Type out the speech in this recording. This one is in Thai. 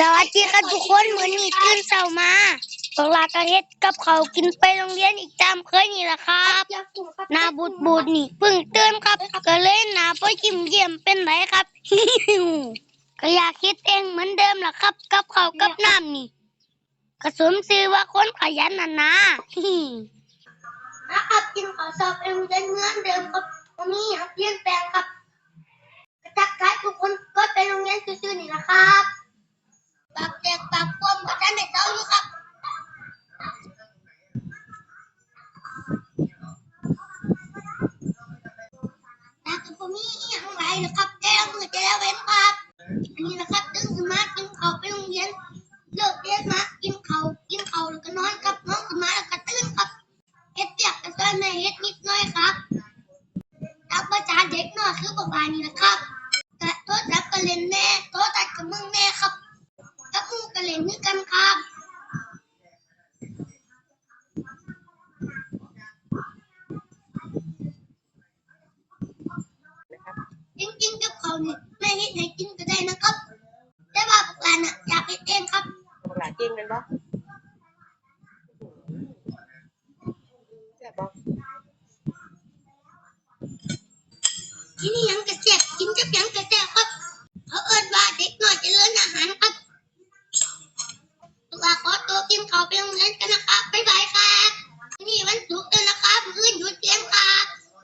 สวัสดีครับทุกคนเหมือนนี่ตื่นเช้ามาพวกเราก็เฮ็ดกับเขากินไปโรงเรียนอีกตามเคยนี่แหละครับหน้าบูดบูดนี่เพิ่งตื่นครับก็เลยหน้าพ่อจิ้มเยี่ยมเป็นไรครับก็อยากคิดเองเหมือนเดิมล่ะครับ กับเขากับน้ำนี่ก็สมชื่อว่าคนขยันน่ะนะนะครับกินข้าวสอบเองได้เหมือนเดิมครับวันนี้อยากเปลี่ยนแปลงครับทักทายทุกคนก็ไปโรงเรียนซื่อๆนี่แหละครับ ผมมีอย่างไรนะครับแก้วมือจะแล้เว้นครับ อันนี้นะครับตึ้งขึ้นมากินเขาไปโรงเรียนเลิกเรียนมากินเขากินเขาแล้วก็นอนครับนอนขึ้นมาแล้วก็ตื่นครับเฮ็ดเปียกกันด้วยแม่เฮ็ดนิดหน่อยครับตักประจานเด็กน้อยคือประมาณนี้นะครับแต่โทษจับก็เล่นแน่โทษตัดกับมึงแน่ครับกับมึงก็เล่นด้วยกันครับ จริงๆกับเขาเนี่ยแม่เฮ็ดให้กินก็ได้นะครับ แต่ว่าพวกหลานน่ะอยากเฮ็ดเองครับบักหลาเก่งแมันบ่แซ่บบ่ที่นี่ยังกระเจ็บกินกับยังกระเจ็บครับเขาเอิ้นว่าเด็กน้อยเจะเลิญอาหารครับตัวขอตัวกินข้าวไปโรงเรียนกันนะครับไป